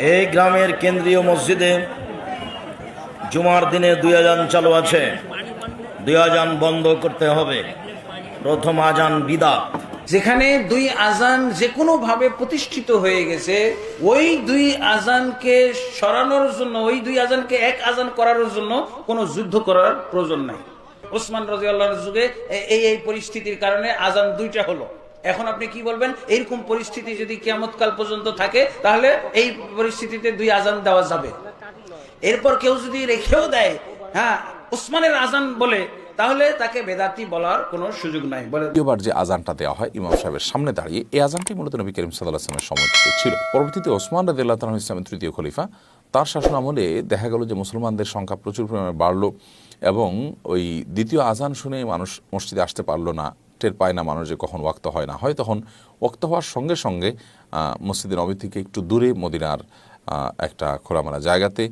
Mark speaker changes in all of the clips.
Speaker 1: এই গ্রামের কেন্দ্রীয় মসজিদে জুমার দিনে দুই আজান চালু আছে। দুই আজান বন্ধ করতে হবে। প্রথম আজান বিদাত।
Speaker 2: যেখানে দুই আজান যে কোনো ভাবে প্রতিষ্ঠিত হয়ে গেছে, ওই দুই আজানকে সরানোর জন্য, ওই দুই আজানকে এক আজান করার জন্য কোনো যুদ্ধ করার প্রয়োজন নাই। ওসমান রাজি আল্লাহর যুগে এই এই পরিস্থিতির কারণে আজান দুইটা হলো। এখন আপনি কি বলবেন? এইরকম পরিস্থিতি যদি কিয়ামতকাল পর্যন্ত থাকে, তাহলে এই পরিস্থিতিতে দুই আজান দেওয়া যাবে। এরপর কেউ যদি রেখেও দেয় হ্যাঁ ওসমানের আজান বলে, তাহলে তাকে বেদাতি বলার কোনো সুযোগ নাই। বলে
Speaker 3: দ্বিতীয়বার যে আজানটা দেওয়া হয়, ইমাম সাহেবের সামনে দাঁড়িয়ে এই আজানটি মূলত নবী করিম সাল্লাহ আসলামের সময় ছিল। পরবর্তীতে ওসমান রাদি আল্লাহ ইসলামের তৃতীয় খলিফা, তার শাসন আমলে দেখা গেল যে মুসলমানদের সংখ্যা প্রচুর পরিমাণে বাড়লো এবং ওই দ্বিতীয় আজান শুনে মানুষ মসজিদে আসতে পারল না। টের পায় না মানুষ যে কখন ওয়াক্ত হয় না হয়, তখন ওয়াক্ত হওয়ার সঙ্গে সঙ্গে মসজিদের মসজিদে নবী থেকে একটু দূরে মদিনার একটা খোলামেলা জায়গাতে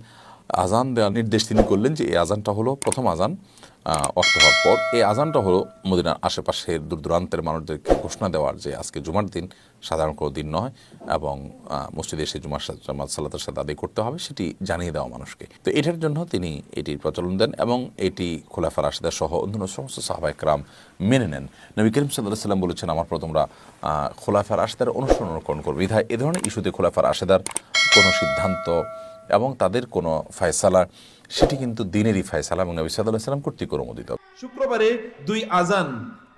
Speaker 3: আজান দেওয়ার নির্দেশ তিনি করলেন যে এই আজানটা হলো প্রথম আজান অর্থ হওয়ার পর। এই আজানটা হলো মদিনার আশেপাশের দূর দূরান্তের মানুষদেরকে ঘোষণা দেওয়ার যে আজকে জুমার দিন সাধারণ কোনো দিন নয় এবং মসজিদে এসে জুমার জামাত সাল্লাতের সাথে আদায় করতে হবে সেটি জানিয়ে দেওয়া মানুষকে। তো এটার জন্য তিনি এটির প্রচলন দেন এবং এটি খোলাফা রাশেদা সহ অন্যান্য সমস্ত সাহবাইকরাম মেনে নেন। নবী করিম সাল্লাহ সাল্লাম বলেছেন আমার পর তোমরা আহ, খোলাফা রাশেদার অনুসরণ করবে। বিধায় এ ধরনের ইস্যুতে খোলাফা রাশেদার কোনো সিদ্ধান্ত এবং তাদের কোনো ফায়সালা, সেটি কিন্তু দিনেরই ফায়সালা এবং নবী সাল্লাহ সাল্লাম কর্তৃক অনুমোদিত।
Speaker 4: শুক্রবারে দুই আজান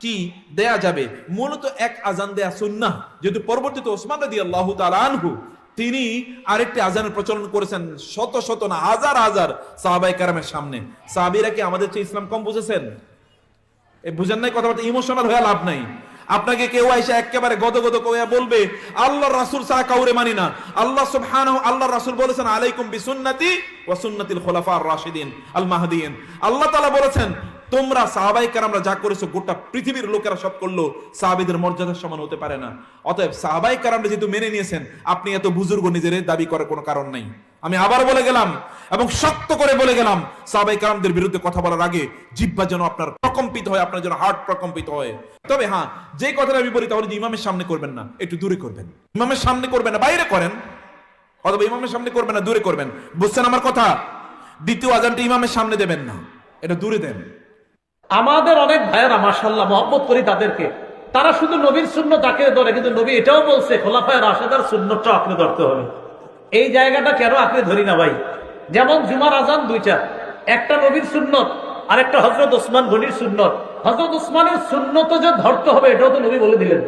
Speaker 4: কি দেয়া যাবে? মূলত এক আজান দেয়া সুন্নাহ। যেহেতু পরবর্তীতে ওসমান রাদি আল্লাহ আনহু, তিনি আরেকটি আজানের প্রচলন করেছেন শত শত না হাজার হাজার সাহাবাই কারামের সামনে। সাহাবিরা কি আমাদের চেয়ে ইসলাম কম বুঝেছেন? বুঝেন নাই কথাবার্তা? ইমোশনাল হয়ে লাভ নাই। আপনাকে কেউ এসে একেবারে গদ গদ কইয়া বলবে আল্লাহ রাসূল ছাড়া কাউরে মানি না। আল্লাহ সুবহানাহু আল্লাহ রাসূল বলেছেন, আলাইকুম বিসুন্নতি ওয়া সুন্নাতিল খুলাফার রাশিদিন আল মাহদিয়িন। আল্লাহ তাআলা বলেছেন, তোমরা সাহাবাই কারামরা যা করেছ, গোটা পৃথিবীর লোকেরা সব করল, সাহাবীদের মর্যাদার সমান হতে পারে না। অতএব সাহাবাই কারামরা যেহেতু মেনে নিয়েছেন, আপনি এত বুজুর্গ নিজের দাবি করার কোনো কারণ নাই। আমি আবার বলে গেলাম এবং শক্ত করে বলে গেলাম। সাহাবাই কারামদের বিরুদ্ধে কথা বলার আগে জিব্বা যেন আপনার প্রকম্পিত হয়, আপনার যেন হার্ট প্রকম্পিত হয়। তবে হ্যাঁ যে কথাটা বলি তাহলে ইমামের সামনে করবেন না, একটু দূরে করবেন। ইমামের সামনে করবেন না, বাইরে করেন। অথবা ইমামের সামনে করবেন না, দূরে করবেন। বুঝছেন আমার কথা? দ্বিতীয় আজানটি ইমামের সামনে দেবেন না, এটা দূরে দেন।
Speaker 5: আমাদের অনেক ভাইয়েরা মাসাল্লাহ মহব্বত করি তাদেরকে। তারা শুধু নবীর শূন্য তাকে ধরে, কিন্তু নবী এটাও বলছে, খোলাফায় রাশেদার শূন্যটা আঁকড়ে ধরতে হবে। এই জায়গাটা কেন আঁকড়ে ধরি না ভাই? যেমন জুমার আজান দুইটা। একটা নবীর সুন্নত আর একটা হজরত ওসমান গনির সুন্নত। হজরত ওসমানের সুন্নত যে ধরতে হবে, এটাও তো নবী বলে দিলেন।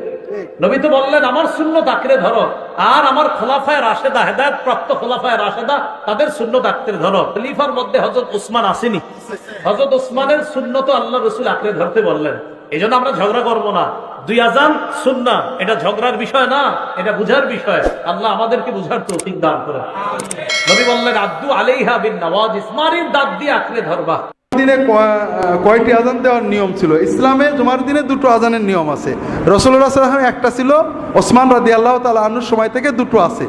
Speaker 5: নবী তো বললেন, আমার শূন্যত আঁকড়ে ধরো, আর আমার খোলাফায় রাশেদা হেদায়ত প্রাপ্ত খোলাফায় রাশেদা, তাদের শূন্যত আঁকড়ে ধরো। খলিফার মধ্যে হজরত ওসমান আসেনি। হজরত ওসমানের শূন্যত আল্লাহ রসুল আঁকড়ে ধরতে বললেন। এই জন্য আমরা ঝগড়া করব না। দুই আজান সুন্না এটা ঝগড়ার বিষয় না, এটা বুঝার বিষয়। আল্লাহ আমাদেরকে বুঝার তৌফিক দান করে নবী বললেন আব্দু আলাইহা বিন নওয়াজ ইসমারির দাঁত দিয়ে আঁকড়ে ধরবা।
Speaker 6: দিনে কয়- কয়টি আজান দেওয়ার নিয়ম ছিল? ইসলামে জুমার দিনে দুটো আজানের নিয়ম আছে। রসুল্লাহ সাল্লাম একটা ছিল, ওসমান রাদি আল্লাহ তালা আনুর সময় থেকে দুটো আছে।